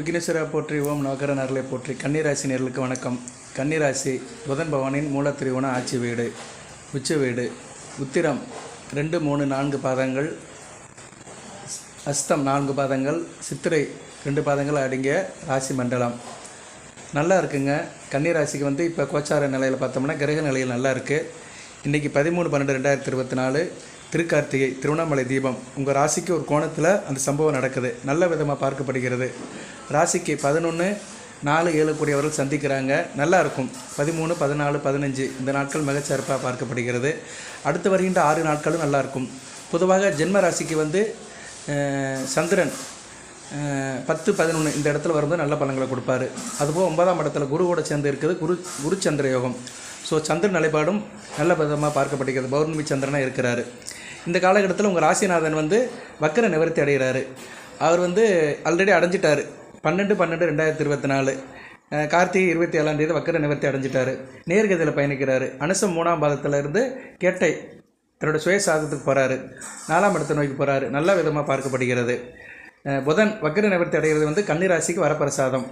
விக்னேஸ்வரா போற்றி ஓம் நோக்கர நரலை போற்றி. கன்னிராசி நேர்களுக்கு வணக்கம். கன்னிராசி புதன் பவனின் மூலத்திரிவன ஆட்சி வீடு உச்ச வீடு உத்திரம் ரெண்டு மூணு நான்கு பாதங்கள் அஸ்தம் நான்கு பாதங்கள் சித்திரை ரெண்டு பாதங்கள் அடங்கிய ராசி மண்டலம். நல்லா இருக்குங்க. கன்னிராசிக்கு வந்து இப்போ கோச்சார நிலையில் பார்த்தோம்னா கிரக நிலையில் நல்லா இருக்குது இன்றைக்கி பதிமூணு பன்னெண்டு ரெண்டாயிரத்தி இருபத்தி நாலு. திருக்கார்த்திகை திருவண்ணாமலை தீபம். உங்கள் ராசிக்கு ஒரு கோணத்தில் அந்த சம்பவம் நடக்குது. நல்ல விதமாக பார்க்கப்படுகிறது. ராசிக்கு பதினொன்று நாலு ஏழு கூடியவர்கள் சந்திக்கிறாங்க. நல்லா இருக்கும். பதிமூணு பதினாலு பதினஞ்சு இந்த நாட்கள் மிகச்சிறப்பாக பார்க்கப்படுகிறது. அடுத்து வருகின்ற ஆறு நாட்களும் நல்லாயிருக்கும் பொதுவாக ஜென்ம ராசிக்கு வந்து சந்திரன் பத்து பதினொன்று இந்த இடத்துல வரும்போது நல்ல பலன்களை கொடுப்பாரு. அதுபோல் ஒன்பதாம் இடத்துல குருவோட சேர்ந்து இருக்குது குரு குருச்சந்திர யோகம். ஸோ சந்திரன் நிலைப்பாடும் நல்ல விதமாக பார்க்கப்படுகிறது. பௌர்ணமி சந்திரனாக இருக்கிறாரு. இந்த காலகட்டத்தில் உங்கள் ராசிநாதன் வந்து வக்கர நிவர்த்தி அடைகிறாரு. அவர் வந்து ஆல்ரெடி அடைஞ்சிட்டார். பன்னெண்டு பன்னெண்டு ரெண்டாயிரத்தி இருபத்தி நாலு கார்த்திகை இருபத்தி ஏழாம் தேதி வக்கர நிவர்த்தி அடைஞ்சிட்டாரு. நேர்கதியில் பயணிக்கிறாரு. அனுசம் மூணாம் பாதத்திலிருந்து கேட்டை தன்னோட சுயசாதத்துக்கு போகிறாரு நாலாம் இடத்தை நோக்கி போகிறாரு நல்ல விதமாக பார்க்கப்படுகிறது. புதன் வக்கர நிவர்த்தி அடைகிறது வந்து கன்னிராசிக்கு வரப்பிரசாதம்.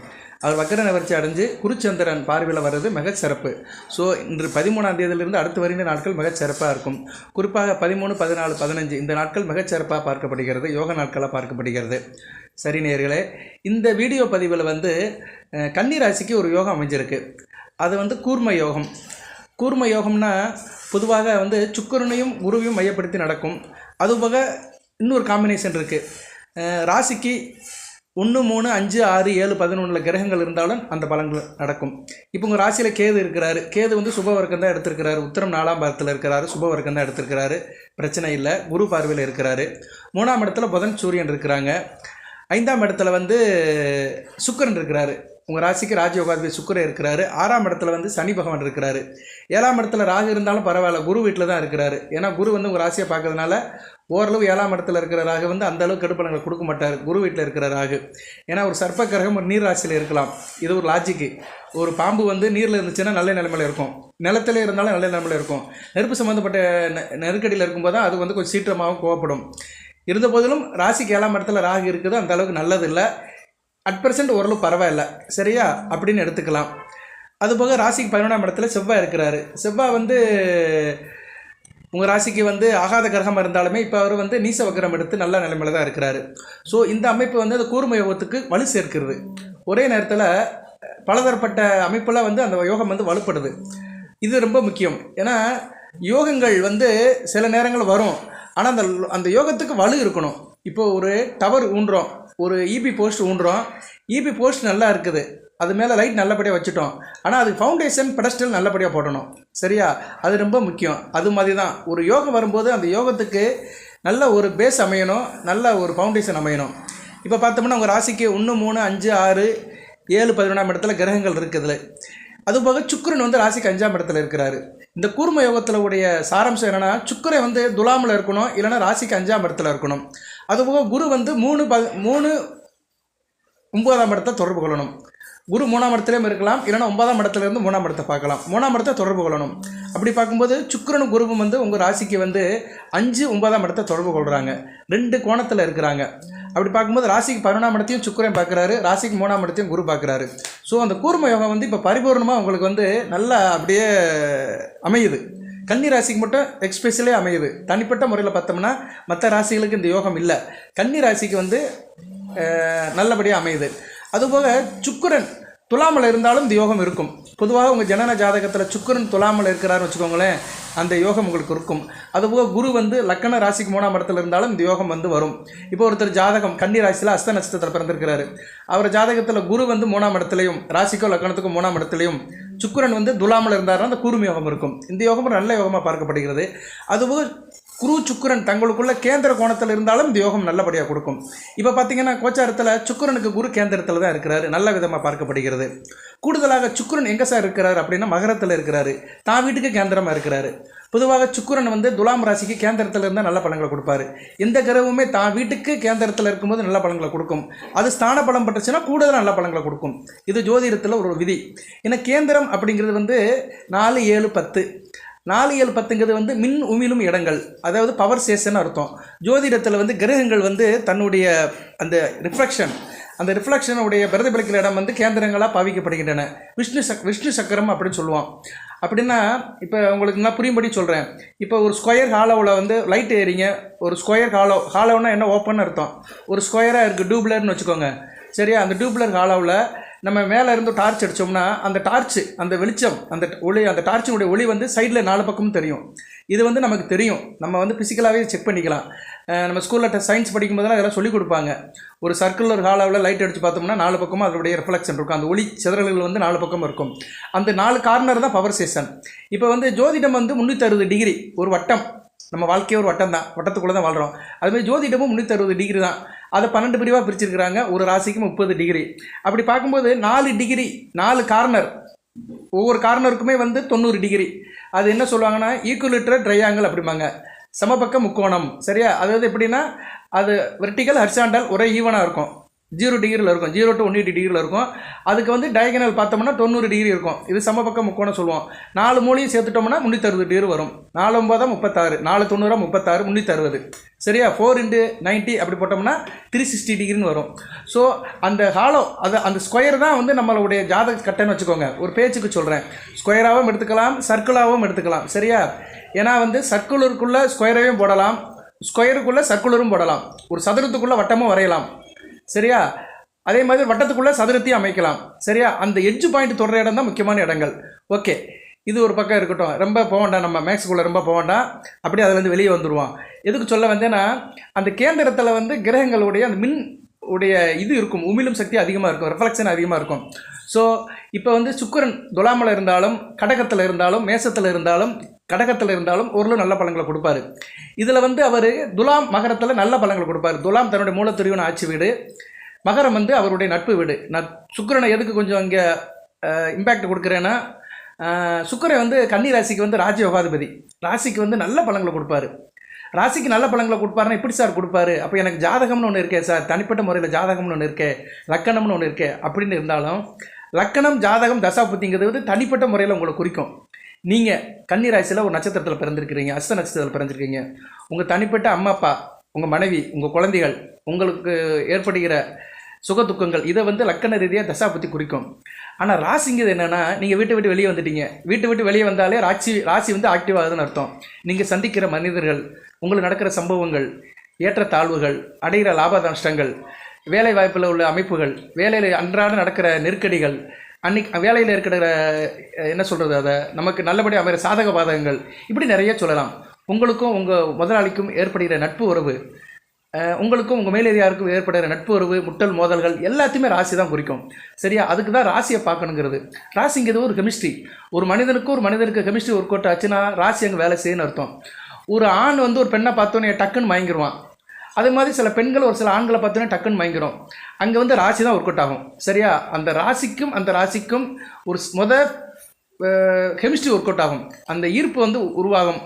அவர் வக்கர நகர்ச்சி அடைஞ்சு குருச்சந்திரன் பார்வையில் வர்றது மிகச் சிறப்பு. ஸோ இன்று பதிமூணாம் தேதியிலிருந்து அடுத்து வருகின்ற நாட்கள் மிகச் சிறப்பாக இருக்கும். குறிப்பாக பதிமூணு பதினாலு பதினஞ்சு இந்த நாட்கள் மிகச் சிறப்பாக பார்க்கப்படுகிறது. யோக நாட்களாக பார்க்கப்படுகிறது. சரி நேயர்களே இந்த வீடியோ பதிவில் வந்து கன்னிராசிக்கு ஒரு யோகம் அமைஞ்சிருக்கு. அது வந்து கூர்ம யோகம். கூர்ம யோகம்னா பொதுவாக வந்து சுக்கரனையும் குருவையும் மையப்படுத்தி நடக்கும். அதுபோக இன்னொரு காம்பினேஷன் இருக்குது ராசிக்கு ஒன்று மூணு அஞ்சு ஆறு ஏழு பதினொன்றில் கிரகங்கள் இருந்தாலும் அந்த பலன்கள் நடக்கும். இப்போ உங்கள் ராசியில் கேது இருக்கிறாரு. கேது வந்து சுபவர்க்கம் தான் எடுத்திருக்கிறாரு. உத்தரம் நாலாம் பாதத்தில் இருக்கிறாரு. சுபவர்க்கம் தான் எடுத்திருக்கிறாரு. பிரச்சனை இல்லை. குரு பார்வையில் இருக்கிறாரு. மூணாம் இடத்துல புதன் சூரியன் இருக்கிறாங்க. ஐந்தாம் இடத்துல வந்து சுக்கரன் இருக்கிறாரு. உங்கள் ராசிக்கு ராஜயோகாதிபதி சுக்கரன் இருக்கிறாரு. ஆறாம் இடத்துல வந்து சனி பகவான் இருக்கிறாரு. ஏழாம் இடத்துல ராகு இருந்தாலும் பரவாயில்ல. குரு வீட்டில் தான் இருக்கிறாரு. ஏன்னா குரு வந்து உங்கள் ராசியை பார்க்கறதுனால ஓரளவு ஏழாம் இடத்துல இருக்கிற ராகு வந்து அந்த அளவுக்கு கெடுப்பலங்களை கொடுக்க மாட்டார். குரு வீட்டில் இருக்கிற ராகு ஏன்னா ஒரு சர்ப்ப கிரகம் ஒரு நீர் ராசியில் இருக்கலாம். இது ஒரு லாஜிக்கு ஒரு பாம்பு வந்து நீரில் இருந்துச்சுன்னா நல்ல நிலைமையில் இருக்கும். நிலத்தில் இருந்தாலும் நல்ல நிலைமையில் இருக்கும். நெருப்பு சம்மந்தப்பட்ட நெ- நெருக்கடியில் இருக்கும்போது தான் அது வந்து கொஞ்சம் சீற்றமாகவும் கோவப்படும். இருந்த போதிலும் ராசிக்கு ஏழாம் இடத்துல ராகு இருக்குது அந்த அளவுக்கு நல்லது இல்லை அட் பர்சன்ட் ஓரளவு பரவாயில்ல. சரியா? அப்படின்னு எடுத்துக்கலாம். அதுபோக ராசிக்கு பதினொன்றாம் இடத்துல செவ்வாய் இருக்கிறாரு. செவ்வாய் வந்து உங்கள் ராசிக்கு வந்து ஆகாத கிரகமாக இருந்தாலுமே இப்போ அவர் வந்து நீச வக்கரம் எடுத்து நல்ல நிலைமையில தான் இருக்கிறாரு. ஸோ இந்த அமைப்பு வந்து அந்த கூர்ம யோகத்துக்கு வலு சேர்க்கிறது. ஒரே நேரத்தில் பலதரப்பட்ட அமைப்பில் வந்து அந்த யோகம் வந்து வலுப்படுது. இது ரொம்ப முக்கியம். ஏன்னா யோகங்கள் வந்து சில நேரங்கள் வரும். ஆனால் அந்த அந்த யோகத்துக்கு வலு இருக்கணும். இப்போ ஒரு டவர் ஊன்றோம். ஒரு இபி போஸ்ட் ஊன்றோம். இபி போஸ்ட் நல்லா இருக்குது. அது மேலே லைட் நல்லபடியாக வச்சுட்டோம். ஆனால் அது ஃபவுண்டேஷன் பெடஸ்டல் நல்லபடியாக போடணும். சரியா? அது ரொம்ப முக்கியம். அது மாதிரி தான் ஒரு யோகம் வரும்போது அந்த யோகத்துக்கு நல்ல ஒரு பேஸ் அமையணும். நல்ல ஒரு ஃபவுண்டேஷன் அமையணும். இப்போ பார்த்தோம்னா உங்கள் ராசிக்கு ஒன்று மூணு அஞ்சு ஆறு ஏழு பதினொன்றாம் இடத்துல கிரகங்கள் இருக்குதுல அதுபோக சுக்கரன் வந்து ராசிக்கு அஞ்சாம் இடத்துல இருக்கிறாரு. இந்த கூர்ம யோகத்தில் உடைய சாராம்சம் என்னென்னா சுக்கரை வந்து துலாமில் இருக்கணும். இல்லைன்னா ராசிக்கு அஞ்சாம் இடத்துல இருக்கணும். அதுபோக குரு வந்து மூணு ப மூணு ஒன்பதாம் இடத்தை தொடர்பு கொள்ளணும். குரு மூணாம் இடத்துலையும் இருக்கலாம் இல்லைன்னா ஒன்பதாம் இடத்துலேருந்து மூணாம் இடத்தை பார்க்கலாம். மூணாம் இடத்தை தொடர்பு கொள்ளணும். அப்படி பார்க்கும்போது சுக்கிரனும் குருவும் வந்து உங்கள் ராசிக்கு வந்து அஞ்சு ஒன்பதாம் இடத்தை தொடர்பு கொள்கிறாங்க ரெண்டு கோணத்தில் இருக்கிறாங்க. அப்படி பார்க்கும்போது ராசிக்கு பதினொன்றாம் இடத்தையும் சுக்கிரன் பார்க்குறாரு ராசிக்கு மூணாம் இடத்தையும் குரு பார்க்குறாரு. ஸோ அந்த கூர்ம யோகம் வந்து இப்போ பரிபூர்ணமாக உங்களுக்கு வந்து நல்லா அப்படியே அமையுது. கன்னி ராசிக்கு மட்டும் எக்ஸ்பெஷலே அமையுது. தனிப்பட்ட முறையில் பார்த்தோம்னா மற்ற ராசிகளுக்கு இந்த யோகம் இல்லை. கன்னி ராசிக்கு வந்து நல்லபடியாக அமையுது. அதுபோக சுக்கரன் துலாமில் இருந்தாலும் இந்த யோகம் இருக்கும். பொதுவாக உங்கள் ஜனன ஜாதகத்தில் சுக்கரன் துலாமில் இருக்கிறாருன்னு வச்சுக்கோங்களேன் அந்த யோகம் உங்களுக்கு இருக்கும். அதுபோக குரு வந்து லக்கண ராசிக்கு மூணாம் இடத்துல இருந்தாலும் இந்த யோகம் வந்து வரும். இப்போ ஒருத்தர் ஜாதகம் கன்னி ராசியில் அஸ்த நட்சத்திரத்தில் பிறந்திருக்கிறாரு. அவர் ஜாதகத்தில் குரு வந்து மூணாம் இடத்துலையும் ராசிக்கோ லக்கணத்துக்கும் மூணாம் இடத்துலையும் சுக்கரன் வந்து துலாமில் இருந்தாருன்னா அந்த கூர்ம யோகம் இருக்கும். இந்த யோகம் நல்ல யோகமாக பார்க்கப்படுகிறது. அதுபோக குரு சுக்கிரன் தங்களுக்குள்ள கேந்திர கோணத்தில் இருந்தாலும் இந்த யோகம் நல்லபடியாக கொடுக்கும். இப்போ பார்த்தீங்கன்னா கோச்சாரத்தில் சுக்கிரனுக்கு குரு கேந்திரத்தில் தான் இருக்கிறாரு. நல்ல விதமாக பார்க்கப்படுகிறது. கூடுதலாக சுக்கரன் எங்கே சார் இருக்கிறார் அப்படின்னா மகரத்தில் இருக்கிறாரு. தான் வீட்டுக்கு கேந்திரமாக இருக்கிறாரு. பொதுவாக சுக்கரன் வந்து துலாம் ராசிக்கு கேந்திரத்தில் இருந்தால் நல்ல பலன்களை கொடுப்பாரு. எந்த கிரகமுமே தான் வீட்டுக்கு கேந்திரத்தில் இருக்கும்போது நல்ல பலன்களை கொடுக்கும். அது ஸ்தான பலம் பட்டுச்சுன்னா கூடுதல் நல்ல பலன்களை கொடுக்கும். இது ஜோதிடத்தில் ஒரு விதி. ஏன்னா கேந்திரம் அப்படிங்கிறது வந்து நாலு ஏழு பத்து. நாலு ஏழு பத்துங்கிறது வந்து மின் உமிழும் இடங்கள். அதாவது பவர் ஸ்டேஷன் அர்த்தம். ஜோதிடத்தில் வந்து கிரகங்கள் வந்து தன்னுடைய அந்த ரிஃப்ளெக்ஷன் அந்த ரிஃப்ளெக்ஷனுடைய பிரதிபலிக்கிற இடம் வந்து கேந்திரங்களாக பாவிக்கப்படுகின்றன. விஷ்ணு சக் விஷ்ணு சக்கரம் அப்படின்னு சொல்லுவோம் அப்படின்னா இப்போ உங்களுக்கு நான் புரியும்படி சொல்கிறேன் இப்போ ஒரு ஸ்கொயர் ஹாலோவில் வந்து லைட் ஏறிங்க ஒரு ஸ்கொயர் ஹாலோ ஹாலோன்னா என்ன ஓப்பன் அர்த்தம். ஒரு ஸ்கொயராக இருக்குது டூப்லர்னு வச்சுக்கோங்க. சரியா? அந்த டூப்லர் ஹாலோவில் நம்ம மேலே இருந்து டார்ச் அடித்தோம்னா அந்த டார்ச் அந்த வெளிச்சம் அந்த ஒளி அந்த டார்ச்சினுடைய ஒளி வந்து சைடில் நாலு பக்கமும் தெரியும். இது வந்து நமக்கு தெரியும். நம்ம வந்து ஃபிசிக்கலாகவே செக் பண்ணிக்கலாம். நம்ம ஸ்கூலில் சயின்ஸ் படிக்கும்போதெல்லாம் அதெல்லாம் சொல்லிக் கொடுப்பாங்க. ஒரு சர்க்குலர் ஹாலாவில் லைட் அடித்து பார்த்தோம்னா நாலு பக்கமும் அதனுடைய ரிஃப்ளெக்ஷன் இருக்கும். அந்த ஒளி சிதறல்கள் வந்து நாலு பக்கம் இருக்கும். அந்த நாலு கார்னர் தான் பவர் ஸ்டேஷன் இப்போ வந்து ஜோதிடம் வந்து முந்நூற்றி அறுபது டிகிரி ஒரு வட்டம். நம்ம வாழ்க்கையே ஒரு வட்டம் தான் வட்டத்துக்குள்ளே தான் வாழ்கிறோம் அதுமாதிரி ஜோதிடமும் முந்நூற்றி அறுபது டிகிரி தான். அதை பன்னெண்டு பிரிவாக பிரிச்சிருக்கிறாங்க. ஒரு ராசிக்கு முப்பது டிகிரி அப்படி பார்க்கும்போது நாலு டிகிரி நாலு கார்னர் ஒவ்வொரு கார்னருக்குமே வந்து தொண்ணூறு டிகிரி அது என்ன சொல்லுவாங்கன்னா ஈக்குவலிட்டர் ட்ரையாங்கிள் அப்படிம்பாங்க. சமபக்க முக்கோணம். சரியா? அதாவது எப்படின்னா அது வெர்டிக்கல் ஹர்சாண்டல் ஒரே ஈவனாக இருக்கும். ஜீரோ டிகிரியில் இருக்கும். ஜீரோ டு ஒன் எயிட்டி டிகிரியில் இருக்கும். அதுக்கு வந்து டயகனல் பார்த்தோம்னா தொண்ணூறு டிகிரி இருக்கும். இது சமபக்க முக்கோணம் சொல்லுவோம். நாலு மூலையும் சேர்த்துட்டோம்னா முன்னூற்றி அறுபது டிகிரி வரும். நாலு ஒம்பதா முப்பத்தாறு. நாலு தொண்ணூறா முப்பத்தாறு முன்னூற்றி அறுபது சரியா? ஃபோர் இன்ட்டு நைன்ட்டி அப்படி போட்டோம்னா த்ரீ சிக்ஸ்டி டிகிரின்னு வரும். ஸோ அந்த ஹாலோ அது அந்த ஸ்கொயர் தான் வந்து நம்மளுடைய ஜாதக கட்டைன்னு வச்சுக்கோங்க. ஒரு பேச்சுக்கு சொல்கிறேன் ஸ்கொயராகவும் எடுத்துக்கலாம் சர்க்கிளாகவும் எடுத்துக்கலாம். சரியா? ஏன்னா வந்து சர்க்குலருக்குள்ளே ஸ்கொயரையும் போடலாம். ஸ்கொயருக்குள்ளே சர்க்குலரும் போடலாம். ஒரு சதுரத்துக்குள்ளே வட்டமும் வரையலாம். சரியா? அதே மாதிரி வட்டத்துக்குள்ளே சதுரத்தையும் அமைக்கலாம். சரியா? அந்த எட்ஜ் பாயிண்ட் தொடர இடம் தான் முக்கியமான இடங்கள். ஓகே இது ஒரு பக்கம் இருக்கட்டும். ரொம்ப போக வேண்டாம். நம்ம மேக்ஸுக்குள்ளே ரொம்ப போக வேண்டாம். அப்படியே அதுலேருந்து வெளியே வந்துடுவோம் எதுக்கு சொல்ல வந்தேன்னா அந்த கேந்திரத்தில் வந்து கிரகங்களுடைய அந்த மின் உடைய இது இருக்கும். உமிழும் சக்தி அதிகமாக இருக்கும். ரிஃப்ளெக்ஷன் அதிகமாக இருக்கும். ஸோ இப்போ வந்து சுக்கிரன் துலாமில் இருந்தாலும் கடகத்தில் இருந்தாலும் மேசத்தில் இருந்தாலும் கடகத்தில் இருந்தாலும் ஓரளவு நல்ல பலன்களை கொடுப்பாரு. இதில் வந்து அவர் துலாம் மகரத்தில் நல்ல பலன்களை கொடுப்பார். துலாம் தன்னுடைய மூலத்துரிவின் ஆட்சி வீடு. மகரம் வந்து அவருடைய நட்பு வீடு. நான் சுக்கரனை எதுக்கு கொஞ்சம் இங்கே இம்பேக்ட் கொடுக்குறேன்னா சுக்கரை வந்து கன்னி ராசிக்கு வந்து ராஜ ராசிக்கு வந்து நல்ல பலன்களை கொடுப்பாரு. ராசிக்கு நல்ல பலன்களை கொடுப்பாருன்னா எப்படி சார் கொடுப்பாரு. அப்போ எனக்கு ஜாதகம்னு ஒன்று இருக்கே சார். தனிப்பட்ட முறையில் ஜாதகம்னு ஒன்று இருக்கே. லக்கணம்னு ஒன்று இருக்கே. அப்படின்னு இருந்தாலும் லக்கணம் ஜாதகம் தசாபுத்திங்கிறது வந்து தனிப்பட்ட முறையில் உங்களை குறிக்கும். நீங்கள் கன்னி ராசியில் ஒரு நட்சத்திரத்தில் பிறந்திருக்கிறீங்க அஸ்த நட்சத்திரத்தில் பிறந்திருக்கீங்க. உங்கள் தனிப்பட்ட அம்மா அப்பா உங்கள் மனைவி உங்கள் குழந்தைகள் உங்களுக்கு ஏற்படுகிற சுக துக்கங்கள் இதை வந்து லக்கண ரீதியாக தசாபுத்தி குறிக்கும். ஆனால் ராசிங்கிறது என்னென்னா நீங்கள் வீட்டை விட்டு வெளியே வந்துட்டீங்க. வீட்டை விட்டு வெளியே வந்தாலே ராசி ராசி வந்து ஆக்டிவ் ஆகுதுன்னு அர்த்தம். நீங்கள் சந்திக்கிற மனிதர்கள் உங்களுக்கு நடக்கிற சம்பவங்கள் ஏற்றத்தாழ்வுகள் அடைகிற லாப நஷ்டங்கள் வேலை வாய்ப்பில் உள்ள அமைப்புகள் வேலையில் அன்றாட நடக்கிற நெருக்கடிகள் அன்னைக்கு வேலையில் இருக்கிற என்ன சொல்கிறது அதை நமக்கு நல்லபடியாக அமைகிற சாதக பாதகங்கள் இப்படி நிறைய சொல்லலாம். உங்களுக்கும் உங்கள் முதலாளிக்கும் ஏற்படுகிற நட்பு உறவு உங்களுக்கும் உங்கள் மேலதிகாருக்கும் ஏற்படுகிற நட்பு உறவு முட்டல் மோதல்கள் எல்லாத்தையுமே ராசி தான் குறிக்கும். சரியா? அதுக்கு தான் ராசியை பார்க்கணுங்கிறது. ராசிங்கிறது ஒரு கெமிஸ்ட்ரி ஒரு மனிதனுக்கு ஒரு மனிதனுக்கு கெமிஸ்ட்ரி ஒர்க் அவுட் ஆச்சுன்னா ராசி அங்கே வேலை செய்யணும்னு அர்த்தம். ஒரு ஆண் வந்து ஒரு பெண்ணை பார்த்தோன்னே டக்குன்னு மயங்கிடுவான் அதே மாதிரி சில பெண்கள் ஒரு சில ஆண்களை பார்த்தோன்னா டக்குன்னு மயங்கிரும் அங்கே வந்து ராசி தான் ஒர்க் அவுட் ஆகும். சரியா? அந்த ராசிக்கும் அந்த ராசிக்கும் ஒரு ஸ்- முத கெமிஸ்ட்ரி ஒர்க் அவுட் ஆகும். அந்த ஈர்ப்பு வந்து உருவாகும்.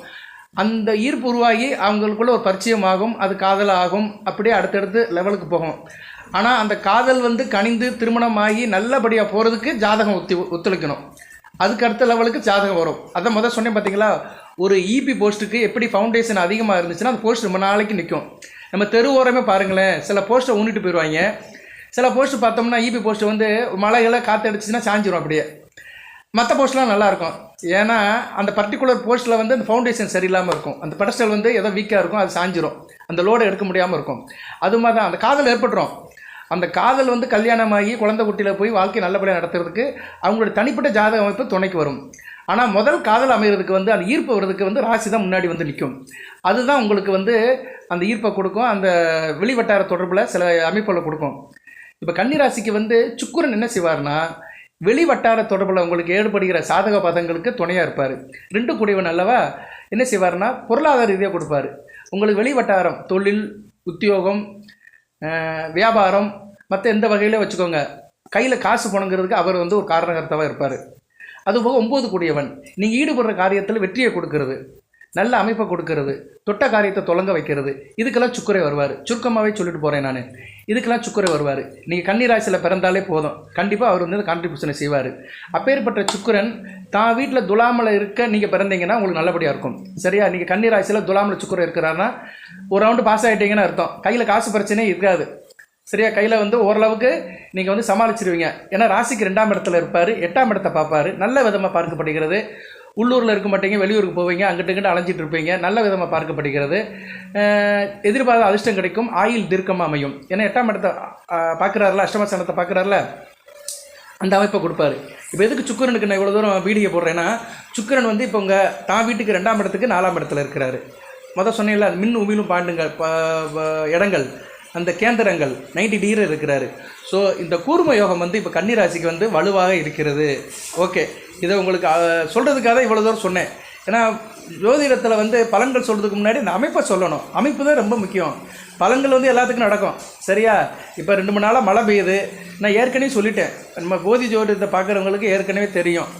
அந்த ஈர்ப்பு உருவாகி அவங்களுக்குள்ள ஒரு பரிச்சயம் ஆகும். அது காதல் ஆகும். அப்படியே அடுத்தடுத்து லெவலுக்கு போகும். ஆனால் அந்த காதல் வந்து கனிந்து திருமணமாகி நல்லபடியாக போகிறதுக்கு ஜாதகம் ஒத்தி ஒத்துழைக்கணும். அதுக்கு அடுத்த லெவலுக்கு ஜாதகம் வரும். அதான் முதல் சொன்னேன் பார்த்தீங்களா ஒரு இபி போஸ்ட்டுக்கு எப்படி ஃபவுண்டேஷன் அதிகமாக இருந்துச்சுன்னா அந்த போஸ்ட் ரொம்ப நாளைக்கு நிற்கும் நம்ம தெரு ஓரமே பாருங்களேன். சில போஸ்ட்டை ஊனிட்டு போயிடுவாங்க சில போஸ்ட் பார்த்தோம்னா இபி போஸ்ட் வந்து மழைகளை காற்று அடிச்சுன்னா சாஞ்சிரும் அப்படியே. மற்ற போஸ்ட்லாம் நல்லாயிருக்கும் ஏன்னா அந்த பர்டிகுலர் போஸ்ட்டில் வந்து அந்த ஃபவுண்டேஷன் சரியில்லாமல் இருக்கும். அந்த பெடஸ்டல் வந்து ஏதோ வீக்காக இருக்கும் அது சாஞ்சிரும். அந்த லோடை எடுக்க முடியாமல் இருக்கும். அது மாதிரி தான். அந்த காதல் ஏற்பட்டுரும். அந்த காதல் வந்து கல்யாணமாகி குழந்தை குட்டியில் போய் வாழ்க்கை நல்லபடியாக நடத்துறதுக்கு அவங்களுடைய தனிப்பட்ட ஜாதக அமைப்பு துணைக்கு வரும். ஆனால் முதல் காதல் அமைகிறதுக்கு வந்து அந்த ஈர்ப்பு வர்றதுக்கு வந்து ராசி தான் முன்னாடி வந்து நிற்கும் அதுதான் உங்களுக்கு வந்து அந்த ஈர்ப்பை கொடுக்கும். அந்த வெளிவட்டார தொடர்பில் சில அமைப்புகளை கொடுக்கும். இப்போ கன்னிராசிக்கு வந்து சுக்குரன் என்ன செய்வார்னா வெளி வட்டார தொடர்பில் உங்களுக்கு ஏற்படுகிற சாதக பதங்களுக்கு துணையாக இருப்பார். ரெண்டு கூடியவன் அல்லவா என்ன செய்வார்னா பொருளாதார ரீதியாக கொடுப்பாரு. உங்களுக்கு வெளி வட்டாரம் தொழில் உத்தியோகம் வியாபாரம் மற்ற எந்த வகையில வச்சுக்கோங்க கையில் காசு போனங்கிறதுக்கு அவர் வந்து ஒரு காரணகர்த்தாவாக இருப்பார். அதுபோக ஒம்பது கூடியவன் நீங்கள் ஈடுபடுற காரியத்தில் வெற்றியை கொடுக்கறது. நல்ல அமைப்பை கொடுக்கறது. தொட்ட காரியத்தை தொடங்க வைக்கிறது. இதுக்கெல்லாம் சுக்கரை வருவார். சுருக்கமாகவே சொல்லிட்டு போகிறேன் நான். இதுக்கெல்லாம் சுக்கரை வருவார். நீங்கள் கன்னிராசியில் பிறந்தாலே போதும். கண்டிப்பாக அவர் வந்து கான்ட்ரிபியூஷனை செய்வார். அப்பேற்பட்ட சுக்கிரன் தான் வீட்டில் துலாமில் இருக்க நீங்கள் பிறந்தீங்கன்னா உங்களுக்கு நல்லபடியாக இருக்கும். சரியா? நீங்கள் கன்னிராசியில் துலாமில் சுக்கரை இருக்கிறாருன்னா ஒரு ரவுண்டு பாஸ் ஆகிட்டீங்கன்னு அர்த்தம். கையில் காசு பிரச்சனையே இருக்காது. சரியா? கையில் வந்து ஓரளவுக்கு நீங்கள் வந்து சமாளிச்சிருவீங்க. ஏன்னா ராசிக்கு ரெண்டாம் இடத்துல இருப்பார். எட்டாம் இடத்தை பார்ப்பாரு. நல்ல விதமாக பார்க்கப்படுகிறது. உள்ளூரில் இருக்க மாட்டீங்க வெளியூருக்கு போவீங்க அங்கிட்ட இங்கிட்ட அலைஞ்சிட்டு இருப்பீங்க. நல்ல விதமாக பார்க்கப்படுகிறது. எதிர்பார்த்த எதிர்பாராத அதிர்ஷ்டம் கிடைக்கும். ஆயில் தீர்க்கமாக அமையும். ஏன்னா எட்டாம் இடத்தை பார்க்குறாருல அஷ்டமஸ்தானத்தை பார்க்குறாருல அந்த அமைப்பை கொடுப்பாரு. இப்போ எதுக்கு சுக்கிரனுக்கு நான் இவ்வளோ தூரம் வீடியோ போடுறேன்னா சுக்கிரன் வந்து இப்போ உங்கள் தான் வீட்டுக்கு ரெண்டாம் இடத்துக்கு நாலாம் இடத்துல இருக்கிறாரு. மொதல் சொன்னேன்ல அது மின் உமிழும் பாண்டுங்கள் இடங்கள் அந்த கேந்திரங்கள் நைன்டி டிகிரி இருக்கிறாரு. ஸோ இந்த கூர்ம யோகம் வந்து இப்போ கன்னிராசிக்கு வந்து வலுவாக இருக்கிறது. ஓகே இதை உங்களுக்கு சொல்கிறதுக்காக தான் இவ்வளோ தூரம் சொன்னேன். ஏன்னா ஜோதிடத்தில் வந்து பலன்கள் சொல்கிறதுக்கு முன்னாடி இந்த அமைப்பை சொல்லணும். அமைப்பு தான் ரொம்ப முக்கியம். பலன்கள் வந்து எல்லாத்துக்கும் நடக்கும். சரியா? இப்போ ரெண்டு மூணு நாளாக மழை பெய்யுது. நான் ஏற்கனவே சொல்லிட்டேன். நம்ம போதி ஜோதிடத்தை பார்க்குறவங்களுக்கு ஏற்கனவே தெரியும்.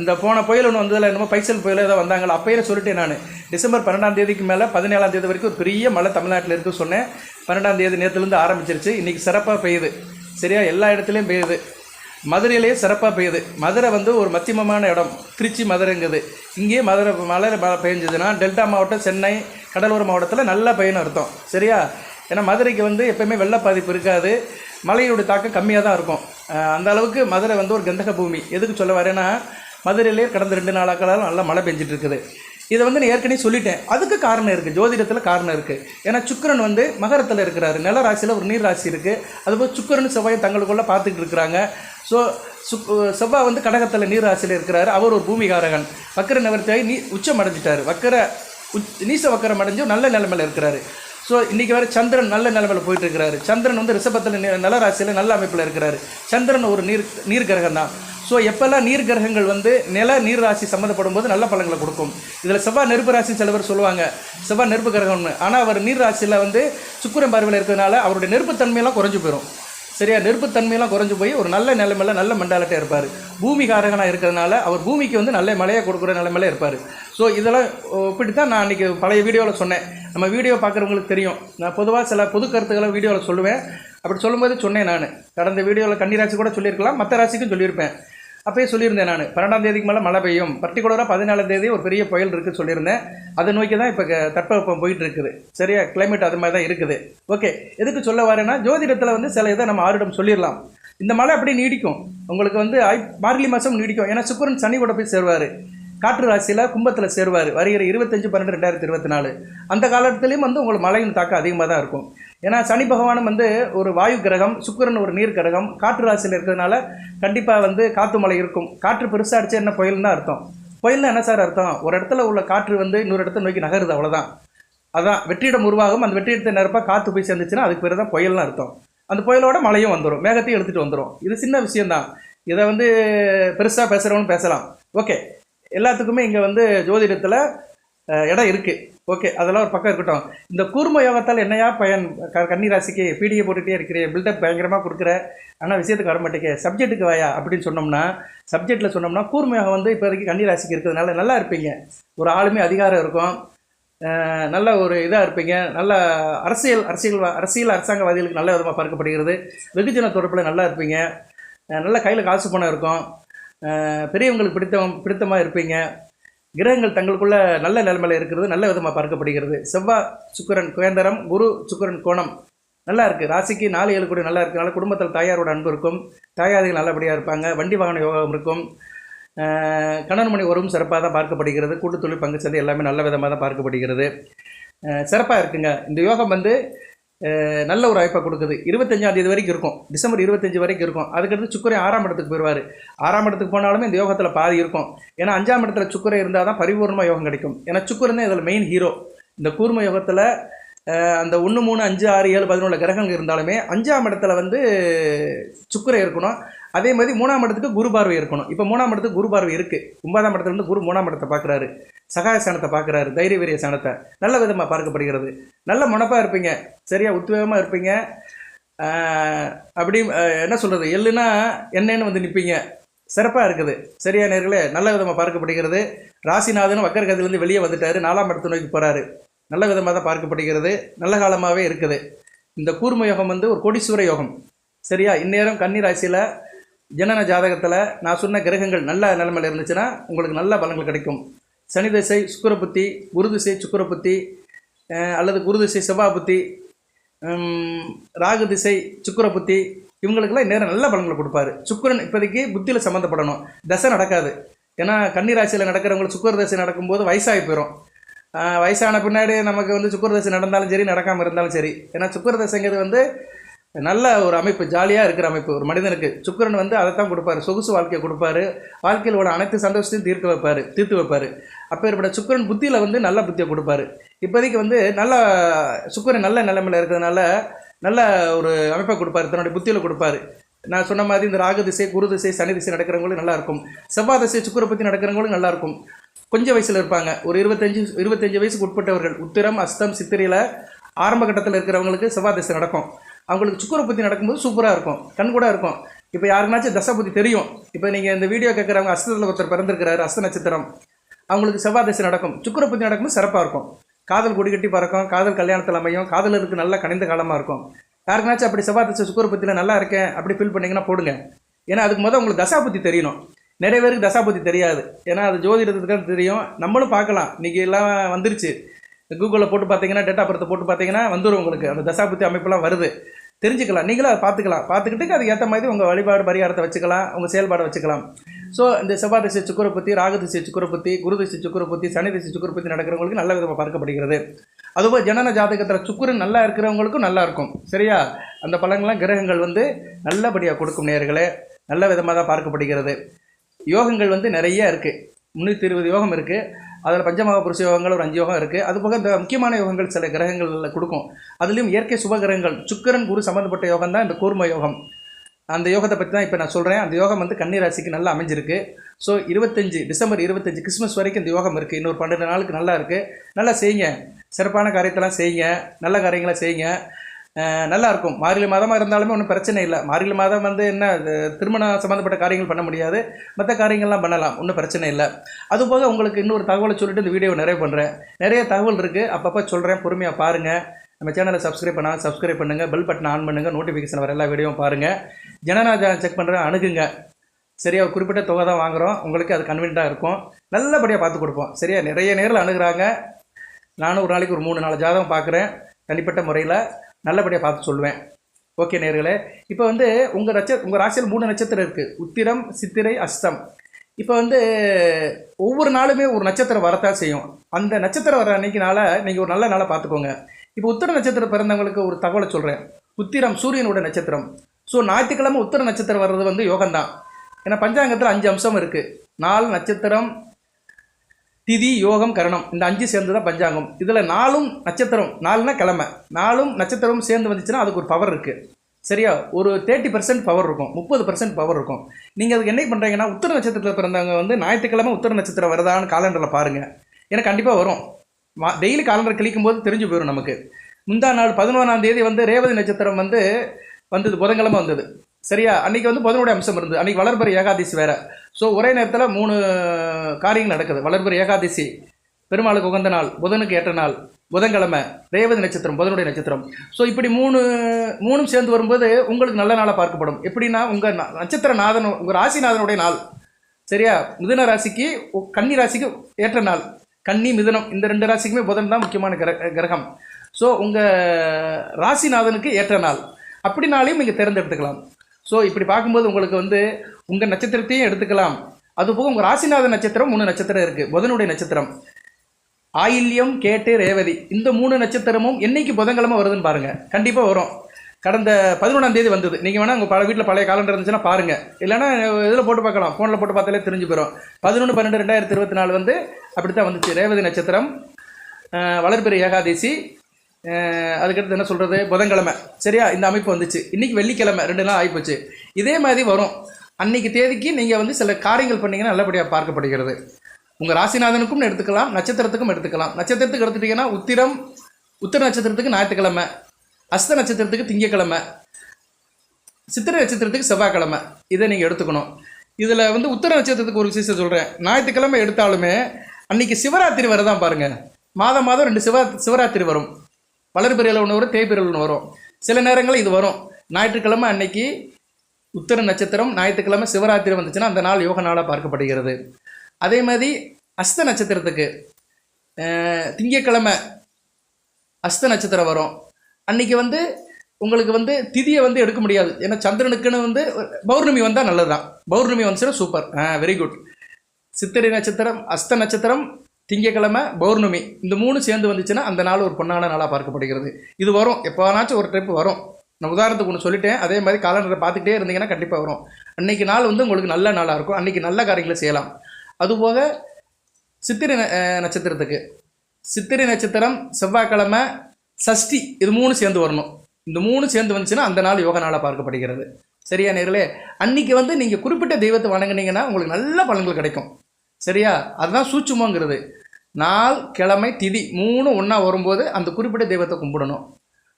இந்த போன புயல் ஒன்று வந்ததில் என்னமோ பைசல் புயல் ஏதோ வந்தாங்களா அப்பயே சொல்லிட்டேன் நான். டிசம்பர் பன்னெண்டாம் தேதிக்கு மேலே பதினேழாம் தேதி வரைக்கும் ஒரு பெரிய மழை தமிழ்நாட்டில் இருக்கு சொன்னேன். பன்னெண்டாம் தேதி நேற்றுலேருந்து ஆரம்பிச்சிருச்சு. இன்றைக்கி சிறப்பாக பெய்யுது. சரியா? எல்லா இடத்துலையும் பெய்யுது. மதுரையிலே சிறப்பாக பெய்யுது. மதுரை வந்து ஒரு மத்தியமமான இடம். திருச்சி மதுரைங்குது. இங்கேயே மதுரை மழை மழை பெஞ்சதுன்னா டெல்டா மாவட்டம் சென்னை கடலூர் மாவட்டத்தில் நல்லா பெய்யணும் அர்த்தம். சரியா? ஏன்னா மதுரைக்கு வந்து எப்பயுமே வெள்ள பாதிப்பு இருக்காது. மழையோட தாக்கம் கம்மியாக தான் இருக்கும். அந்த அளவுக்கு மதுரை வந்து ஒரு கந்தக பூமி. எதுக்கு சொல்ல வரேன்னா மதுரையிலே கடந்த ரெண்டு நாளாக்களாலும் நல்லா மழை பெஞ்சிட்டு இருக்குது. இதை வந்து நான் ஏற்கனவே சொல்லிட்டேன். அதுக்கு காரணம் இருக்குது ஜோதிடத்தில் காரணம் இருக்குது ஏன்னா சுக்கிரன் வந்து மகரத்தில் இருக்கிறாரு. நில ராசியில் ஒரு நீர் ராசி இருக்குது அதுபோல் சுக்கரன் செவ்வாய் தங்களுக்குள்ள பார்த்துக்கிட்டு இருக்கிறாங்க. ஸோ சுக் செவ்வாய் வந்து கடகத்தில் நீர் ராசியில் இருக்கிறாரு. அவர் ஒரு பூமிகாரகன். வக்கர நிவர்த்தியாகி நீ உச்சம் அடைஞ்சிட்டார். வக்கர உச் நீச வக்கரம் அடைஞ்சு நல்ல நிலைமையில் இருக்கிறாரு. ஸோ இன்றைக்கி வேறு சந்திரன் நல்ல நிலைமையில் போயிட்டு இருக்கிறாரு சந்திரன் வந்து ரிஷபத்தில் நில ராசியில் நல்ல அமைப்பில் இருக்கிறாரு. சந்திரன் ஒரு நீர் நீர் கிரகம் தான். ஸோ எப்போல்லாம் நீர் கிரகங்கள் வந்து நில நீர் ராசி சம்மந்தப்படும் போது நல்ல பலன்களை கொடுக்கும். இதில் செவ்வாய் நெருப்பு ராசி சில பேர் சொல்லுவாங்க. செவ்வாய் நெருப்பு கிரகம்னு. ஆனால் அவர் நீர் ராசியில் வந்து சுக்கிரன் பார்வையில் இருக்கிறதுனால அவருடைய நெருப்புத்தன்மையெல்லாம் குறைஞ்சு போயிடும் சரியா? நெருப்புத்தன்மையெல்லாம் குறைஞ்சு போய் ஒரு நல்ல நிலைமையில நல்ல மெண்டாலிட்டியாக இருப்பார். பூமிகாரகனாக இருக்கிறதுனால அவர் பூமிக்கு வந்து நல்ல மழையை கொடுக்குற நிலைமையில இருப்பார். ஸோ இதெல்லாம் இப்படி தான் நான் அன்றைக்கி பழைய வீடியோவில் சொன்னேன். நம்ம வீடியோ பார்க்குறவங்களுக்கு தெரியும். நான் பொதுவாக சில பொது கருத்துக்களை வீடியோவில் சொல்லுவேன். அப்படி சொல்லும்போது சொன்னேன் நான். கடந்த வீடியோவில் கன்னிராசி கூட சொல்லியிருக்கலாம். மற்ற ராசிக்கும் சொல்லியிருப்பேன். அப்பயே சொல்லியிருந்தேன் நான். பன்னெண்டாம் தேதிக்கு மேலே மழை பெய்யும். பர்டிகுலராக பதினாலாம் தேதி ஒரு பெரிய புயல் இருக்குது சொல்லியிருந்தேன். அதை நோக்கி தான் இப்போ தட்பவெப்பம் போயிட்டு இருக்குது சரியா? கிளைமேட் அது மாதிரி தான் இருக்குது. ஓகே எதுக்கு சொல்ல வரேன்னா ஜோதிடத்தில் வந்து சில இதை நம்ம ஆரிடம் சொல்லிடலாம். இந்த மழை அப்படியே நீடிக்கும். உங்களுக்கு வந்து ஐ மார்கழி மாதம் நீடிக்கும். ஏன்னா சுக்கிரன் சனி கூட போய் சேருவார். காற்று ராசியில் கும்பத்தில் சேருவார். வருகிற இருபத்தஞ்சு பன்னெண்டு ரெண்டாயிரத்தி இருபத்தி நாலு அந்த காலத்துலேயும் வந்து உங்களுக்கு மழையின் தாக்கம் அதிகமாக தான் இருக்கும். ஏன்னா சனி பகவானும் வந்து ஒரு வாயு கிரகம் சுக்கிரன் ஒரு நீர் கிரகம் காற்று ராசியில் இருக்கிறதுனால கண்டிப்பாக வந்து காற்று மழை இருக்கும். காற்று பெருசாக அடிச்சு என்ன புயல்னு தான் அர்த்தம். புயல்னா என்ன சார் அர்த்தம்? ஒரு இடத்துல உள்ள காற்று வந்து இன்னொரு இடத்த நோக்கி நகருது அவ்வளோதான் அதான் வெற்றிடம் உருவாகும். அந்த வெற்றிடத்தை நேரப்பாக காற்று போய் சேர்ந்துச்சுன்னா அதுக்கு பேர் தான் புயல்னு அர்த்தம். அந்த புயலோட மழையும் வந்துடும் மேகத்தையும் எடுத்துகிட்டு வந்துடும் இது சின்ன விஷயம்தான். இதை வந்து பெருசாக பேசுகிறவனு பேசலாம். ஓகே. எல்லாத்துக்குமே இங்கே வந்து ஜோதிடத்தில் இடம் இருக்குது ஓகே அதெல்லாம் ஒரு பக்கம் இருக்கட்டும். இந்த கூர்ம யோகத்தால் என்னையா பயன்? க கன்னிராசிக்கு பீடியை போட்டுகிட்டே இருக்கிறே பில்டப் பயங்கரமாக கொடுக்குற. ஆனால் விஷயத்துக்கு வர மாட்டேங்க சப்ஜெக்ட்டுக்கு வாயா? அப்படின்னு சொன்னோம்னா சப்ஜெக்டில் சொன்னோம்னா கூர்ம யோகம் வந்து இப்போதைக்கு கன்னி ராசிக்கு இருக்கிறதுனால நல்லா இருப்பீங்க. ஒரு ஆளுமே அதிகாரம் இருக்கும். நல்ல ஒரு இதாக இருப்பீங்க. நல்ல அரசியல் அரசியல் அரசியல் அரசாங்கவாதிகளுக்கு நல்ல விதமாக பார்க்கப்படுகிறது. வெகுஜன தொடர்பில் நல்லா இருப்பீங்க. நல்ல கையில் காசு பணம் இருக்கும். பெரியவங்களுக்கு பிடித்தம் பிடித்தமாக இருப்பீங்க. கிரகங்கள் தங்களுக்குள்ள நல்ல நிலைமையில் இருக்கிறது நல்ல விதமாக பார்க்கப்படுகிறது. செவ்வாய் சுக்கிரன் கேந்திரம் குரு சுக்கரன் கோணம். நல்லா இருக்குது ராசிக்கு நாலு ஏழு கூட நல்லா இருக்கிறனால குடும்பத்தில் தாயாரோட அன்பு இருக்கும். தாயாதிகள் நல்லபடியாக இருப்பாங்க. வண்டி வாகன யோகம் இருக்கும். கணன்மணி கணவன் மணி உறவும் சிறப்பாக தான் பார்க்கப்படுகிறது. கூட்டுத்தொழில் பங்கு சந்தை எல்லாமே நல்ல விதமாக தான் பார்க்கப்படுகிறது. சிறப்பாக இருக்குங்க. இந்த யோகம் வந்து நல்ல ஒரு வாய்ப்பை கொடுக்குது. இருபத்தஞ்சாம் தேதி வரைக்கும் இருக்கும். டிசம்பர் இருபத்தஞ்சு வரைக்கும் இருக்கும். அதுக்கடுத்து சுக்கரை ஆறாம் இடத்துக்கு போயிடுவார். ஆறாம் இடத்துக்கு போனாலுமே இந்த யோகத்தில் பாதி இருக்கும். ஏன்னா அஞ்சாம் இடத்துல சுக்கரை இருந்தால் தான் பரிபூர்ணமாக யோகம் கிடைக்கும். ஏன்னா சுக்கரன் தான் இதில் மெயின் ஹீரோ இந்த கூர்ம யோகத்தில் அந்த ஒன்று மூணு அஞ்சு ஆறு ஏழு பதினொன்று கிரகங்கள் இருந்தாலுமே அஞ்சாம் இடத்துல வந்து சுக்கரை இருக்கணும். அதே மாதிரி மூணாம் இடத்துக்கு குரு பார்வை இருக்கணும். இப்போ மூணாம் இடத்துக்கு குரு பார்வை இருக்குது ஒன்பதாம் இடத்துல இருந்து குரு மூணாம் இடத்தை பார்க்குறாரு. சகாய சாணத்தை பார்க்குறாரு. தைரிய வீரிய சாணத்தை நல்ல விதமாக பார்க்கப்படுகிறது. நல்ல முனப்பாக இருப்பீங்க. சரியாக உத்வேகமாக இருப்பீங்க. அப்படி என்ன சொல்கிறது எள்ளுனா என்னன்னு வந்து நிற்பீங்க சிறப்பாக இருக்குது. சரியா நேர்களே? நல்ல விதமாக பார்க்கப்படுகிறது. ராசிநாதன் வக்கரகத்திலேருந்து வெளியே வந்துட்டாரு. நாலாம் இடத்து நோக்கி போகிறாரு நல்ல விதமாக தான் பார்க்கப்படுகிறது. நல்ல காலமாகவே இருக்குது. இந்த கூர்ம யோகம் வந்து ஒரு கோடீஸ்வர யோகம். சரியா? இந்நேரம் கன்னி ராசியில் ஜனன ஜாதகத்தில் நான் சொன்ன கிரகங்கள் நல்ல நிலைமையில் இருந்துச்சுன்னா உங்களுக்கு நல்ல பலன்கள் கிடைக்கும். சனி திசை சுக்கிர புத்தி குரு திசை சுக்கிர புத்தி அல்லது குரு திசை செவ்வாய் புத்தி ராகு திசை சுக்கிர புத்தி இவங்களுக்கெல்லாம் நேரம் நல்ல பலன்களை கொடுப்பாரு. சுக்கிரன் இப்போதைக்கு புத்தியில் சம்மந்தப்படணும் தசை நடக்காது. ஏன்னா கன்னி ராசியில் நடக்கிறவங்களுக்கு சுக்கிர தசை நடக்கும்போது வயசாகி போயிடும் வயசான பின்னாடி நமக்கு வந்து சுக்கிர தசை நடந்தாலும் சரி நடக்காமல் இருந்தாலும் சரி. ஏன்னா சுக்கிர தசைங்கிறது வந்து நல்ல ஒரு அமைப்பு ஜாலியாக இருக்கிற அமைப்பு. ஒரு மனிதனுக்கு சுக்கிரன் வந்து அதை தான் கொடுப்பாரு. சொகுசு வாழ்க்கையை கொடுப்பாரு. வாழ்க்கையில் உள்ள அனைத்து சந்தோஷத்தையும் தீர்க்க வைப்பார் தீர்த்து வைப்பார். அப்பேற்பட்ட சுக்கிரன் புத்தியில் வந்து நல்ல புத்தியை கொடுப்பாரு. இப்போதைக்கு வந்து நல்ல சுக்கிரன் நல்ல நிலைமையில் இருக்கிறதுனால நல்ல ஒரு அமைப்பை கொடுப்பாரு. தன்னுடைய புத்தியில் கொடுப்பாரு. நான் சொன்ன மாதிரி இந்த ராகு திசை குரு திசை சனி திசை நடக்கிறவங்களும் நல்லா இருக்கும். செவ்வாய் திசை சுக்கிர பற்றி நடக்கிறவங்களும் நல்லா இருக்கும். கொஞ்சம் வயசில் இருப்பாங்க. ஒரு இருபத்தஞ்சு இருபத்தஞ்சு வயசுக்கு உட்பட்டவர்கள் உத்திரம் அஸ்தம் சித்திரையில் ஆரம்ப கட்டத்தில் இருக்கிறவங்களுக்கு செவ்வாய் திசை நடக்கும். அவங்களுக்கு சுக்கிர புத்தி நடக்கும்போது சூப்பராக இருக்கும். கண் கூட இருக்கும். இப்போ யாருக்குனாச்சும் தசை புத்தி தெரியும். இப்போ நீங்கள் இந்த வீடியோ கேட்குறவங்க அஸ்தத்தில் ஒருத்தர் பிறந்திருக்கிறாரு அஸ்த நட்சத்திரம். அவங்களுக்கு செவ்வாய் தசை நடக்கும். சுக்கிர புத்தி நடக்கும்போது சிறப்பாக இருக்கும். காதல் கொடி கட்டி பறக்கும் காதல் கல்யாணத்தில் அமையும் காதலருக்கு நல்லா கனிந்த காலமாக இருக்கும். யாருக்குனாச்சும் அப்படி செவ்வாய் தசை சுக்கிர புத்தியில் நல்லா இருக்கேன் அப்படி ஃபீல் பண்ணிங்கன்னா போடுங்க. ஏன்னா அதுக்கு முதல் உங்களுக்கு தசா புத்தி தெரியணும். நிறைய பேருக்கு தசா புத்தி தெரியாது. ஏன்னா அது ஜோதிடத்துக்கு தான் தெரியும். நம்மளும் பார்க்கலாம். இன்றைக்கி எல்லாம் வந்துருச்சு. கூகுளில் போட்டு பார்த்தீங்கன்னா டேட்டா பர்த்தை போட்டு பார்த்தீங்கன்னா வந்துடும் உங்களுக்கு. அந்த தசாபுத்தி அமைப்புலாம் அமைப்பெல்லாம் வருது. தெரிஞ்சுக்கலாம். நீங்களும் அதை பார்த்துக்கலாம். பார்த்துக்கிட்டு அதுக்கு ஏற்ற மாதிரி உங்கள் வழிபாடு பரிகாரத்தை வச்சுக்கலாம். உங்கள் செயல்பாடை வச்சுக்கலாம். ஸோ இந்த செவ்வாய் திசை சுக்கர பற்றி ராகு திசை சுக்கர குரு திசை சனி திசை சுக்கர நடக்கிறவங்களுக்கு நல்ல விதமாக பார்க்கப்படுகிறது. அதுபோல் ஜனன ஜாதகத்தில் சுக்கிரன் நல்லா இருக்கிறவங்களுக்கும் நல்லா இருக்கும். சரியா? அந்த பழங்கள்லாம் கிரகங்கள் வந்து நல்லபடியாக கொடுக்கும் நேர்களே. நல்ல விதமாக தான் பார்க்கப்படுகிறது. யோகங்கள் வந்து நிறைய இருக்குது முந்நூற்றி இருபது யோகம் இருக்குது அதில் பஞ்சமகா புருஷ யோகங்கள் ஒரு அஞ்சு யோகம் இருக்குது அதுபோக இந்த முக்கியமான யோகங்கள் சில கிரகங்களில் கொடுக்கும். அதுலேயும் இயற்கை சுப கிரகங்கள் சுக்கிரன் குரு சம்மந்தப்பட்ட யோகம் தான் இந்த கூர்ம யோகம். அந்த யோகத்தை பற்றி தான் இப்போ நான் சொல்கிறேன் அந்த யோகம் வந்து கன்னி ராசிக்கு நல்லா அமைஞ்சிருக்கு. ஸோ இருபத்தஞ்சு டிசம்பர் இருபத்தஞ்சு கிறிஸ்மஸ் வரைக்கும் இந்த யோகம் இருக்குது இன்னொரு பன்னெண்டு நாளுக்கு நல்லா இருக்குது நல்லா செய்யுங்க. சிறப்பான காரியத்தெல்லாம் செய்யுங்க. நல்ல காரியங்களாக செய்யுங்க. நல்லாயிருக்கும். நல்லா இருக்கும் மார்கழி மாதமாக இருந்தாலுமே ஒன்றும் பிரச்சனை இல்லை. மார்கழி மாதம் வந்து என்ன திருமணம் சம்மந்தப்பட்ட காரியங்கள் பண்ண முடியாது. மற்ற காரியங்கள்லாம் பண்ணலாம். ஒன்றும் பிரச்சனை இல்லை. அதுபோக உங்களுக்கு இன்னொரு தகவலை சொல்லிட்டு இந்த வீடியோவை நிறைய பண்ணுறேன் நிறைய தகவல் இருக்குது அப்பப்போ சொல்கிறேன் பொறுமையாக பாருங்கள் நம்ம சேனலை சப்ஸ்கிரைப் பண்ணால் சப்ஸ்கிரைப் பண்ணுங்கள் பெல் பட்டன் ஆன் பண்ணுங்கள் நோட்டிஃபிகேஷன் வர எல்லா வீடியோவும் பாருங்கள் ஜனநாயக செக் பண்ணுறேன் அணுகுங்க. சரியா ஒரு குறிப்பிட்ட தொகை தான் வாங்குகிறோம் உங்களுக்கு அது கன்வீனியண்ட்டாக இருக்கும். நல்லபடியாக பார்த்து கொடுப்போம். சரியா? நிறைய நேரில் அணுகிறாங்க. நானும் ஒரு நாளைக்கு ஒரு மூணு நாலு ஜாதகம் பார்க்குறேன். தனிப்பட்ட முறையில். நல்லபடியாக பார்த்து சொல்லுவேன். ஓகே நேர்களே. இப்போ வந்து உங்கள் நட்ச உங்கள் ராசியில் மூணு நட்சத்திரம் இருக்குது உத்திரம் சித்திரை அஸ்தம் இப்போ வந்து ஒவ்வொரு நாளுமே ஒரு நட்சத்திரம் வரத்தான் செய்யும். அந்த நட்சத்திரம் வர அன்னைக்குனால நீங்கள் ஒரு நல்ல நாளாக பார்த்துக்கோங்க. இப்போ உத்திர நட்சத்திரம் பிறந்தவங்களுக்கு ஒரு தகவலை சொல்கிறேன் உத்திரம் சூரியனோட நட்சத்திரம். ஸோ ஞாயிற்றுக்கிழமை உத்திர நட்சத்திரம் வர்றது வந்து யோகம்தான். ஏன்னா பஞ்சாங்கத்தில் அஞ்சு அம்சம் இருக்குது நாலு நட்சத்திரம் திதி யோகம் கரணம். இந்த அஞ்சு சேர்ந்து தான் பஞ்சாங்கம். இதில் நாலும் நட்சத்திரம் நாலுனா கிழமை. நாலும் நட்சத்திரமும் சேர்ந்து வந்துச்சுன்னா அதுக்கு ஒரு பவர் இருக்குது சரியா? ஒரு தேர்ட்டி பர்சன்ட் பவர் இருக்கும். முப்பது பர்சன்ட் பவர் இருக்கும். நீங்கள் அதுக்கு என்ன பண்ணுறீங்கன்னா உத்தர நட்சத்திரத்தில் பிறந்தவங்க வந்து ஞாயிற்றுக்கிழமை உத்தர நட்சத்திரம் வருதான்னு காலண்டரில் பாருங்கள் ஏன்னா கண்டிப்பாக வரும். டெய்லி காலண்டர் கிளிக்கும் போது தெரிஞ்சு போயிடும் நமக்கு. முந்தா நாள் பதினொன்றாம் தேதி வந்து ரேவதி நட்சத்திரம் வந்து வந்தது புதன்கிழமை வந்தது. சரியா? அன்றைக்கி வந்து புதனுடைய அம்சம் இருந்தது. அன்றைக்கி வளர்பெற ஏகாதசி வேற. ஸோ ஒரே நேரத்தில் மூணு காரியங்கள் நடக்குது. வளர்பெற ஏகாதசி பெருமாளுக்கு உகந்த நாள் புதனுக்கு ஏற்ற நாள் புதன்கிழமை ரேவதி நட்சத்திரம் புதனுடைய நட்சத்திரம். ஸோ இப்படி மூணு மூணும் சேர்ந்து வரும்போது உங்களுக்கு நல்ல நாளாக பார்க்கப்படும். எப்படின்னா உங்கள் நட்சத்திர நாதன் உங்கள் ராசிநாதனுடைய நாள். சரியா? மிதுன ராசிக்கு உ- கன்னி ராசிக்கு ஏற்ற நாள். கன்னி மிதுனம் இந்த ரெண்டு ராசிக்குமே புதன் தான் முக்கியமான கிர கிரகம். ஸோ உங்கள் ராசிநாதனுக்கு ஏற்ற நாள். அப்படினாலையும் நீங்கள் தேர்ந்தெடுத்துக்கலாம். ஸோ இப்படி பார்க்கும்போது உங்களுக்கு வந்து உங்கள் நட்சத்திரத்தையும் எடுத்துக்கலாம். அதுபோக உங்கள் ராசிநாத நட்சத்திரம் மூணு நட்சத்திரம் இருக்குது புதனுடைய நட்சத்திரம். ஆயில்யம் கேட்டு ரேவதி. இந்த மூணு நட்சத்திரமும் என்னைக்கு புதன்கிழமை வருதுன்னு பாருங்கள் கண்டிப்பாக வரும். கடந்த பதினொன்றாம் தேதி வந்தது. நீங்கள் வேணால் உங்கள் பல வீட்டில் பழைய காலண்டர் இருந்துச்சுன்னா பாருங்கள் இல்லைன்னா இதில் போட்டு பார்க்கலாம். ஃபோனில் போட்டு பார்த்தாலே தெரிஞ்சு போயிடும் பதினொன்று பன்னெண்டு ரெண்டாயிரத்தி இருபத்தி நாலு வந்து அப்படி தான் வந்துச்சு. ரேவதி நட்சத்திரம். வளர்பெரு வளர்பிறை ஏகாதசி. அதுக்கடுத்து என்ன சொல்கிறது புதன்கிழமை. சரியா? இந்த அமைப்பு வந்துச்சு. இன்றைக்கி வெள்ளிக்கிழமை. ரெண்டு நாள் ஆகிப்போச்சு இதே மாதிரி வரும். அன்னைக்கு தேதிக்கு நீங்கள் வந்து சில காரியங்கள் பண்ணீங்கன்னா நல்லபடியாக பார்க்கப்படுகிறது. உங்கள் ராசிநாதனுக்கும் எடுத்துக்கலாம். நட்சத்திரத்துக்கும் எடுத்துக்கலாம். நட்சத்திரத்துக்கு எடுத்துட்டீங்கன்னா உத்திரம் உத்திர நட்சத்திரத்துக்கு ஞாயிற்றுக்கிழமை. அஸ்த நட்சத்திரத்துக்கு திங்கக்கிழமை. சித்திரை நட்சத்திரத்துக்கு செவ்வாய்க்கிழமை. இதை நீங்கள் எடுத்துக்கணும். இதில் வந்து உத்திர நட்சத்திரத்துக்கு ஒரு விஷயம் சொல்கிறேன் ஞாயிற்றுக்கிழமை எடுத்தாலுமே அன்றைக்கி சிவராத்திரி வரதான் பாருங்கள் மாதம் மாதம் ரெண்டு சிவ சிவராத்திரி வரும். வளர்பிறையில் ஒன்று வரும் தேய்பிறையில் ஒன்று வரும். சில நேரங்களில் இது வரும். ஞாயிற்றுக்கிழமை அன்னைக்கு உத்தர நட்சத்திரம் ஞாயிற்றுக்கிழமை சிவராத்திரி வந்துச்சுன்னா அந்த நாள் யோக நாளாக பார்க்கப்படுகிறது. அதே மாதிரி அஸ்த நட்சத்திரத்துக்கு திங்கக்கிழமை அஸ்த நட்சத்திரம் வரும். அன்னைக்கு வந்து உங்களுக்கு வந்து திதியை வந்து எடுக்க முடியாது. ஏன்னா சந்திரனுக்குன்னு வந்து பௌர்ணமி வந்தால் நல்லது தான் பௌர்ணமி வந்துச்சுன்னா சூப்பர் ஆ வெரி குட் சித்திரை நட்சத்திரம் அஸ்த நட்சத்திரம் திங்கக்கிழமை பௌர்ணமி இந்த மூணு சேர்ந்து வந்துச்சுன்னா அந்த நாள் ஒரு பொன்னான நாளாக பார்க்கப்படுகிறது. இது வரும். எப்போனாச்சும் ஒரு ட்ரிப் வரும். நான் உதாரணத்துக்கு ஒன்று சொல்லிட்டேன். அதே மாதிரி காலண்டரை பார்த்துக்கிட்டே இருந்தீங்கன்னா கண்டிப்பாக வரும். அன்னைக்கு நாள் வந்து உங்களுக்கு நல்ல நாளாக இருக்கும். அன்னைக்கு நல்ல காரியங்களை செய்யலாம். அதுபோக சித்திரை நட்சத்திரத்துக்கு. சித்திரை நட்சத்திரம் செவ்வாய்க்கிழமை சஷ்டி இது மூணு சேர்ந்து வரணும். இந்த மூணு சேர்ந்து வந்துச்சுன்னா அந்த நாள் யோக நாளாக பார்க்கப்படுகிறது. சரியா நேர்களே? அன்னைக்கு வந்து நீங்கள் குறிப்பிட்ட தெய்வத்தை வணங்குனீங்கன்னா உங்களுக்கு நல்ல பலன்கள் கிடைக்கும். சரியா? அதுதான் சூட்சுமங்கிறது. நாள் கிழமை திதி மூணு ஒன்றா வரும்போது அந்த குறிப்பிட்ட தெய்வத்தை கும்பிடணும்.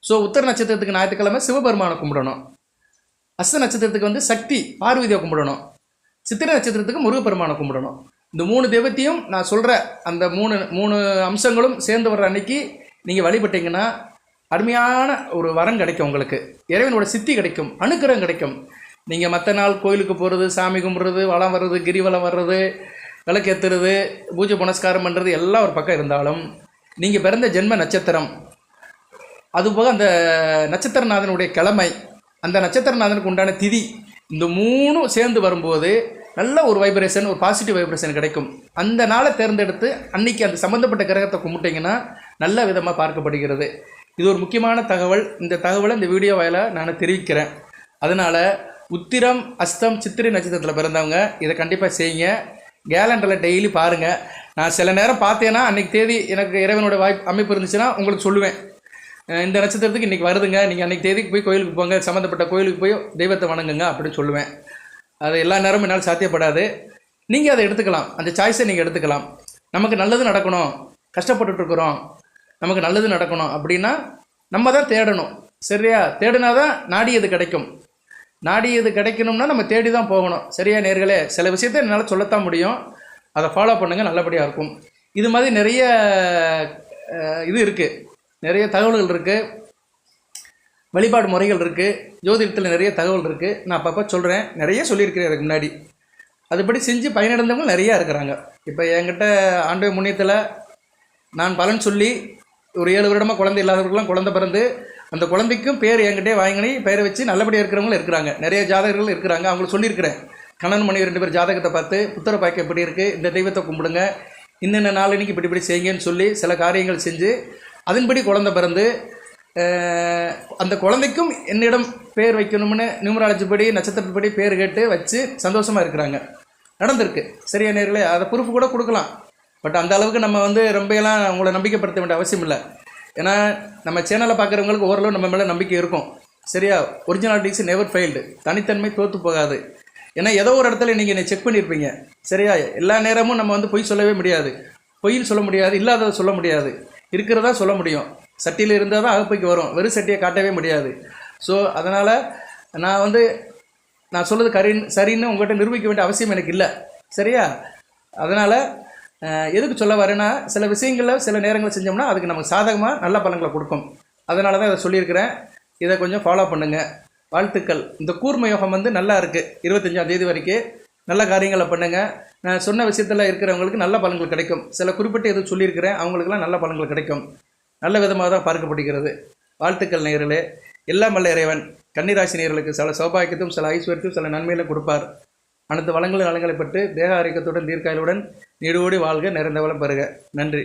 ஸோ உத்தர நட்சத்திரத்துக்கு ஞாயிற்றுக்கிழமை சிவபெருமானை கும்பிடணும். அஸ்த நட்சத்திரத்துக்கு வந்து சக்தி பார்வதியை கும்பிடணும். சித்திரை நட்சத்திரத்துக்கு முருகப்பெருமானை கும்பிடணும். இந்த மூணு தெய்வத்தையும் நான் சொல்கிற அந்த மூணு மூணு அம்சங்களும் சேர்ந்து வர்ற அன்னைக்கு நீங்கள் வழிபட்டீங்கன்னா அருமையான ஒரு வரம் கிடைக்கும் உங்களுக்கு. இறைவனோட சித்தி கிடைக்கும் அனுக்கிரகம் கிடைக்கும். நீங்கள் மற்ற நாள் கோயிலுக்கு போகிறது சாமி கும்பிட்றது வளம் வர்றது கிரிவலம் வர்றது விளக்கேற்றுறது பூஜை புனஸ்காரம் பண்ணுறது எல்லாம் ஒரு பக்கம் இருந்தாலும் நீங்கள் பிறந்த ஜென்ம நட்சத்திரம் அதுபோக அந்த நட்சத்திரநாதனுடைய கிழமை அந்த நட்சத்திரநாதனுக்கு உண்டான திதி இந்த மூணும் சேர்ந்து வரும்போது நல்ல ஒரு வைப்ரேஷன் ஒரு பாசிட்டிவ் வைப்ரேஷன் கிடைக்கும். அந்த நாளை தேர்ந்தெடுத்து அன்னைக்கு அந்த சம்மந்தப்பட்ட கிரகத்தை கும்பிட்டீங்கன்னா நல்ல விதமாக பார்க்கப்படுகிறது. இது ஒரு முக்கியமான தகவல். இந்த தகவலை இந்த வீடியோ வாயில நான் தெரிவிக்கிறேன். அதனால் உத்திரம் அஸ்தம் சித்திரை நட்சத்திரத்தில் பிறந்தவங்க இதை கண்டிப்பாக செய்யுங்க. கேலண்டரில் டெய்லி பாருங்கள் நான் சில நேரம் பார்த்தேன்னா அன்னைக்கு தேதி எனக்கு இறைவனோட வாய்ப்பு அமைப்பு இருந்துச்சுன்னா உங்களுக்கு சொல்லுவேன். இந்த நட்சத்திரத்துக்கு இன்றைக்கி வருதுங்க. நீங்கள் அன்றைக்கி தேதிக்கு போய் கோயிலுக்கு போங்க. சம்மந்தப்பட்ட கோயிலுக்கு போய் தெய்வத்தை வணங்குங்க அப்படின்னு சொல்லுவேன். அது எல்லா நேரமும் என்னால் சாத்தியப்படாது. நீங்கள் அதை எடுத்துக்கலாம். அந்த சாய்ஸை நீங்கள் எடுத்துக்கலாம். நமக்கு நல்லது நடக்கணும். கஷ்டப்பட்டுட்டு இருக்கிறோம். நமக்கு நல்லது நடக்கணும் அப்படின்னா நம்ம தான் தேடணும். சரியா? தேடினா தான் நாடியது கிடைக்கும். நாடியது கிடைக்கணும்னா நம்ம தேடி தான் போகணும். சரியா நேர்களே? சில விஷயத்தை என்னால் சொல்லத்தான் முடியும். அதை ஃபாலோ பண்ணுங்கள் நல்லபடியாக இருக்கும். இது மாதிரி நிறைய இது இருக்குது நிறைய தகவல்கள் இருக்குது வழிபாடு முறைகள் இருக்குது ஜோதிடத்தில் நிறைய தகவல் இருக்குது நான் அப்பப்போ சொல்கிறேன் நிறைய சொல்லியிருக்கிறேன் எனக்கு முன்னாடி. அதுபடி செஞ்சு பயனடைந்தவங்க நிறையா இருக்கிறாங்க. இப்போ என்கிட்ட ஆண்டு முன்னியத்தில் நான் பலன் சொல்லி ஒரு ஏழு வருடமாக குழந்தை இல்லாதவர்களுக்கெல்லாம் குழந்தை பிறந்து அந்த குழந்தைக்கும் பேர் என்கிட்டே வாங்கி பேரை வச்சு நல்லபடியாக இருக்கிறவங்களும் இருக்கிறாங்க. நிறைய ஜாதகர்கள் இருக்கிறாங்க. அவங்களுக்கு சொல்லியிருக்கிறேன். கணவன் மனைவி ரெண்டு பேர் ஜாதகத்தை பார்த்து புத்தர பாய்க்க எப்படி இருக்குது இந்த தெய்வத்தை கும்பிடுங்க. இன்னென்ன நாளன்னைக்கு இப்படி இப்படி செய்யுங்கன்னு சொல்லி சில காரியங்கள் செஞ்சு அதன்படி குழந்தை பிறந்து அந்த குழந்தைக்கும் என்னிடம் பேர் வைக்கணும்னு நியூமராலஜி படி நட்சத்திரப்படி பேர் கேட்டு வச்சு சந்தோஷமாக இருக்கிறாங்க. நடந்திருக்கு. சரியா நேர்களே? அதை ப்ரூஃப் கூட கொடுக்கலாம். பட் அந்த அளவுக்கு நம்ம வந்து ரொம்பலாம் உங்களை நம்பிக்கைப்படுத்த வேண்டிய அவசியம் இல்லை. ஏன்னா நம்ம சேனலை பார்க்குறவங்களுக்கு ஓரளவு நம்ம மேலே நம்பிக்கை இருக்கும். சரியா? ஒரிஜினாலிட்டிஸ் நெவர் ஃபெயில்டு தனித்தன்மை தோற்று போகாது. ஏன்னா ஏதோ ஒரு இடத்துல நீங்கள் என்னை செக் பண்ணியிருப்பீங்க சரியா? எல்லா நேரமும் நம்ம வந்து பொய் சொல்லவே முடியாது. பொய்ன்னு சொல்ல முடியாது இல்லாததை சொல்ல முடியாது. இருக்கிறதா சொல்ல முடியும். சட்டியில் இருந்தால் தான் அகப்பைக்கு வரும். வெறும் சட்டியை காட்டவே முடியாது. ஸோ அதனால் நான் வந்து நான் சொல்கிறது கரின் சரின்னு உங்கள்கிட்ட நிரூபிக்க வேண்டிய அவசியம் எனக்கு இல்லை. சரியா? அதனால் எதுக்கு சொல்ல வரேன்னா சில விஷயங்களில் சில நேரங்கள் செஞ்சோம்னா அதுக்கு நமக்கு சாதகமாக நல்ல பலன்களை கொடுக்கும். அதனால தான் இதை சொல்லியிருக்கிறேன். இதை கொஞ்சம் ஃபாலோ பண்ணுங்கள் வாழ்த்துக்கள். இந்த கூர்ம யோகம் வந்து நல்லா இருக்குது இருபத்தஞ்சாம் தேதி வரைக்கும் நல்ல காரியங்களை பண்ணுங்கள் நான் சொன்ன விஷயத்தில் இருக்கிறவங்களுக்கு நல்ல பலன்கள் கிடைக்கும். சில குறிப்பிட்ட எதுவும் சொல்லியிருக்கிறேன். அவங்களுக்குலாம் நல்ல பலன்கள் கிடைக்கும். நல்ல விதமாக தான் பார்க்கப்படுகிறது. வாழ்த்துக்கள் நேயர்களே. எல்லாம் வல்ல இறைவன். கன்னிராசி நேர்களுக்கு சில சௌபாகியத்தையும் சில ஐஸ்வர்யத்தையும் சில நன்மையிலும் கொடுப்பார். அனைத்து வளங்களும் நலங்களை பெற்று தேக ஆரோக்கியத்துடன் தீர்க்காயலுடன் நீடோடி வாழ்க நிறைந்த வளம் பெறுக. நன்றி.